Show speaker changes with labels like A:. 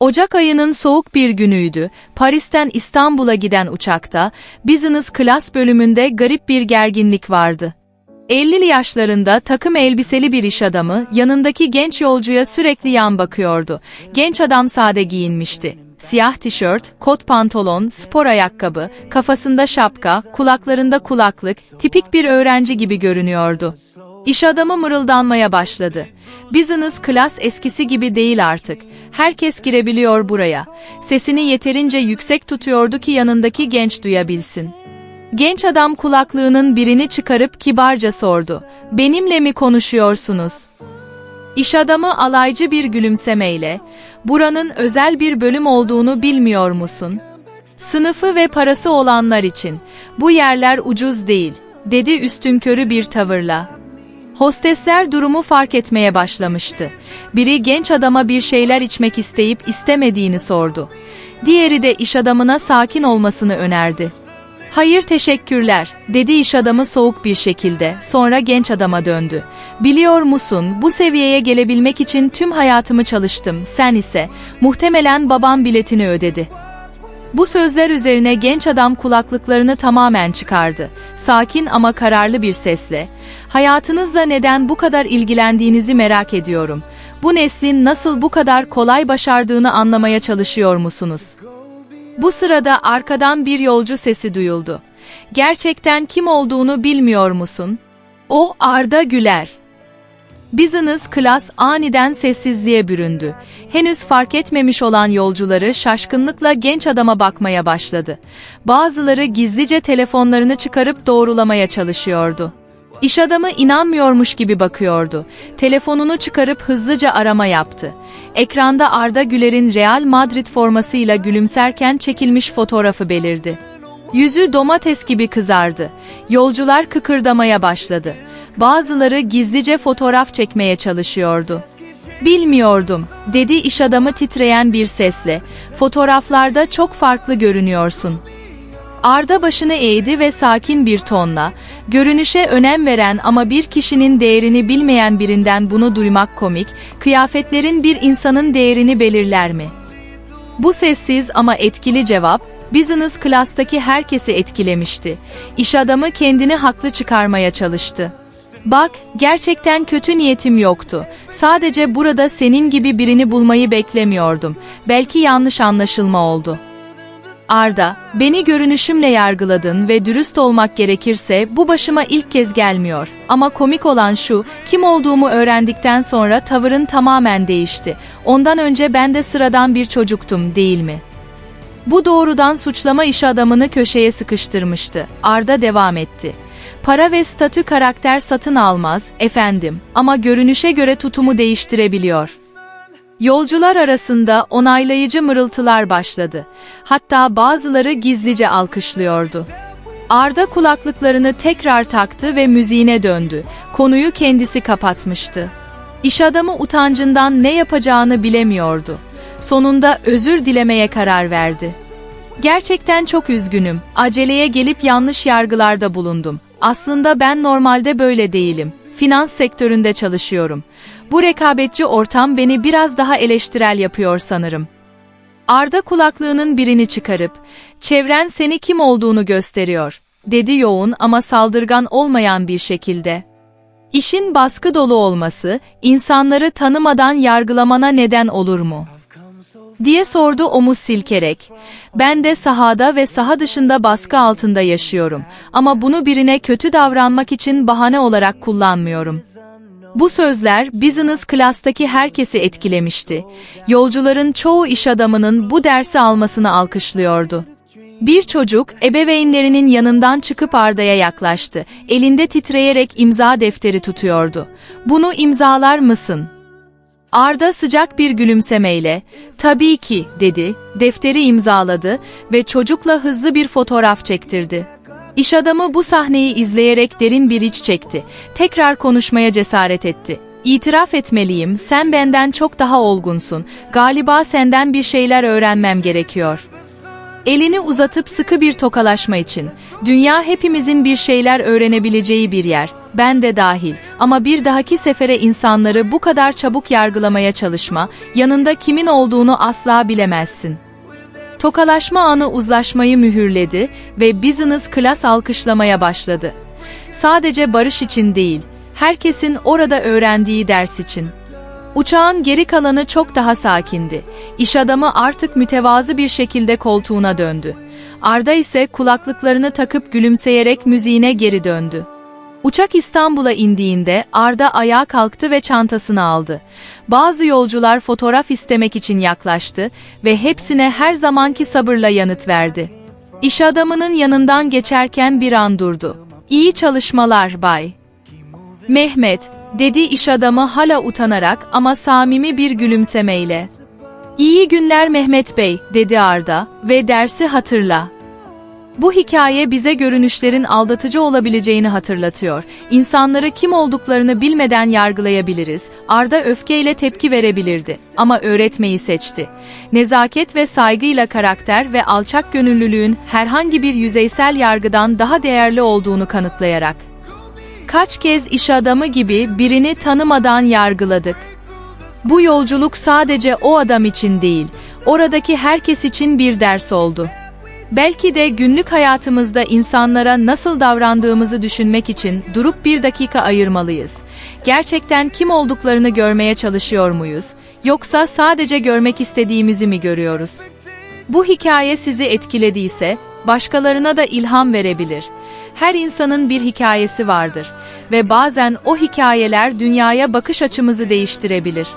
A: Ocak ayının soğuk bir günüydü. Paris'ten İstanbul'a giden uçakta, Business Class bölümünde garip bir gerginlik vardı. 50'li yaşlarında takım elbiseli bir iş adamı yanındaki genç yolcuya sürekli yan bakıyordu. Genç adam sade giyinmişti. Siyah tişört, kot pantolon, spor ayakkabı, kafasında şapka, kulaklarında kulaklık, tipik bir öğrenci gibi görünüyordu. İş adamı mırıldanmaya başladı. Business class eskisi gibi değil artık. Herkes girebiliyor buraya. Sesini yeterince yüksek tutuyordu ki yanındaki genç duyabilsin. Genç adam kulaklığının birini çıkarıp kibarca sordu. Benimle mi konuşuyorsunuz? İş adamı alaycı bir gülümsemeyle, buranın özel bir bölüm olduğunu bilmiyor musun? Sınıfı ve parası olanlar için, bu yerler ucuz değil, dedi üstünkörü bir tavırla. Hostesler durumu fark etmeye başlamıştı. Biri genç adama bir şeyler içmek isteyip istemediğini sordu. Diğeri de iş adamına sakin olmasını önerdi. Hayır teşekkürler, dedi iş adamı soğuk bir şekilde, sonra genç adama döndü. Biliyor musun, bu seviyeye gelebilmek için tüm hayatımı çalıştım, sen ise, muhtemelen babam biletini ödedi. Bu sözler üzerine genç adam kulaklıklarını tamamen çıkardı. Sakin ama kararlı bir sesle, hayatınızla neden bu kadar ilgilendiğinizi merak ediyorum. Bu neslin nasıl bu kadar kolay başardığını anlamaya çalışıyor musunuz? Bu sırada arkadan bir yolcu sesi duyuldu. Gerçekten kim olduğunu bilmiyor musun? O Arda Güler. Business Class aniden sessizliğe büründü. Henüz fark etmemiş olan yolcuları şaşkınlıkla genç adama bakmaya başladı. Bazıları gizlice telefonlarını çıkarıp doğrulamaya çalışıyordu. İş adamı inanmıyormuş gibi bakıyordu. Telefonunu çıkarıp hızlıca arama yaptı. Ekranda Arda Güler'in Real Madrid formasıyla gülümserken çekilmiş fotoğrafı belirdi. Yüzü domates gibi kızardı. Yolcular kıkırdamaya başladı. Bazıları gizlice fotoğraf çekmeye çalışıyordu. Bilmiyordum, dedi iş adamı titreyen bir sesle. Fotoğraflarda çok farklı görünüyorsun. Arda başını eğdi ve sakin bir tonla, görünüşe önem veren ama bir kişinin değerini bilmeyen birinden bunu duymak komik, kıyafetlerin bir insanın değerini belirler mi? Bu sessiz ama etkili cevap, business class'taki herkesi etkilemişti. İş adamı kendini haklı çıkarmaya çalıştı. Bak, gerçekten kötü niyetim yoktu. Sadece burada senin gibi birini bulmayı beklemiyordum. Belki yanlış anlaşılma oldu. Arda, beni görünüşümle yargıladın ve dürüst olmak gerekirse bu başıma ilk kez gelmiyor. Ama komik olan şu, kim olduğumu öğrendikten sonra tavırın tamamen değişti. Ondan önce ben de sıradan bir çocuktum, değil mi? Bu doğrudan suçlama iş adamını köşeye sıkıştırmıştı. Arda devam etti. Para ve statü karakter satın almaz, efendim, ama görünüşe göre tutumu değiştirebiliyor. Yolcular arasında onaylayıcı mırıltılar başladı. Hatta bazıları gizlice alkışlıyordu. Arda kulaklıklarını tekrar taktı ve müziğine döndü. Konuyu kendisi kapatmıştı. İş adamı utancından ne yapacağını bilemiyordu. Sonunda özür dilemeye karar verdi. Gerçekten çok üzgünüm. Aceleye gelip yanlış yargılarda bulundum. Aslında ben normalde böyle değilim. Finans sektöründe çalışıyorum. Bu rekabetçi ortam beni biraz daha eleştirel yapıyor sanırım. Arda kulaklığının birini çıkarıp, çevren seni kim olduğunu gösteriyor, dedi yoğun ama saldırgan olmayan bir şekilde. İşin baskı dolu olması, insanları tanımadan yargılamana neden olur mu? Diye sordu omuz silkerek. Ben de sahada ve saha dışında baskı altında yaşıyorum. Ama bunu birine kötü davranmak için bahane olarak kullanmıyorum. Bu sözler business class'taki herkesi etkilemişti. Yolcuların çoğu iş adamının bu dersi almasını alkışlıyordu. Bir çocuk ebeveynlerinin yanından çıkıp Arda'ya yaklaştı. Elinde titreyerek imza defteri tutuyordu. Bunu imzalar mısın? Arda sıcak bir gülümsemeyle, tabii ki, dedi, defteri imzaladı ve çocukla hızlı bir fotoğraf çektirdi. İş adamı bu sahneyi izleyerek derin bir iç çekti. Tekrar konuşmaya cesaret etti. İtiraf etmeliyim, sen benden çok daha olgunsun. Galiba senden bir şeyler öğrenmem gerekiyor. Elini uzatıp sıkı bir tokalaşma için. Dünya hepimizin bir şeyler öğrenebileceği bir yer, ben de dahil. Ama bir dahaki sefere insanları bu kadar çabuk yargılamaya çalışma, yanında kimin olduğunu asla bilemezsin. Tokalaşma anı uzlaşmayı mühürledi ve business class alkışlamaya başladı. Sadece barış için değil, herkesin orada öğrendiği ders için. Uçağın geri kalanı çok daha sakindi. İş adamı artık mütevazı bir şekilde koltuğuna döndü. Arda ise kulaklıklarını takıp gülümseyerek müziğine geri döndü. Uçak İstanbul'a indiğinde Arda ayağa kalktı ve çantasını aldı. Bazı yolcular fotoğraf istemek için yaklaştı ve hepsine her zamanki sabırla yanıt verdi. İş adamının yanından geçerken bir an durdu. İyi çalışmalar bay. Mehmet, dedi iş adamı hala utanarak ama samimi bir gülümsemeyle. İyi günler Mehmet Bey, dedi Arda ve dersi hatırla. Bu hikaye bize görünüşlerin aldatıcı olabileceğini hatırlatıyor. İnsanları kim olduklarını bilmeden yargılayabiliriz. Arda öfkeyle tepki verebilirdi ama öğretmeyi seçti. Nezaket ve saygıyla karakter ve alçak gönüllülüğün herhangi bir yüzeysel yargıdan daha değerli olduğunu kanıtlayarak. Kaç kez iş adamı gibi birini tanımadan yargıladık. Bu yolculuk sadece o adam için değil, oradaki herkes için bir ders oldu. Belki de günlük hayatımızda insanlara nasıl davrandığımızı düşünmek için durup bir dakika ayırmalıyız. Gerçekten kim olduklarını görmeye çalışıyor muyuz? Yoksa sadece görmek istediğimizi mi görüyoruz? Bu hikaye sizi etkilediyse, başkalarına da ilham verebilir. Her insanın bir hikayesi vardır ve bazen o hikayeler dünyaya bakış açımızı değiştirebilir.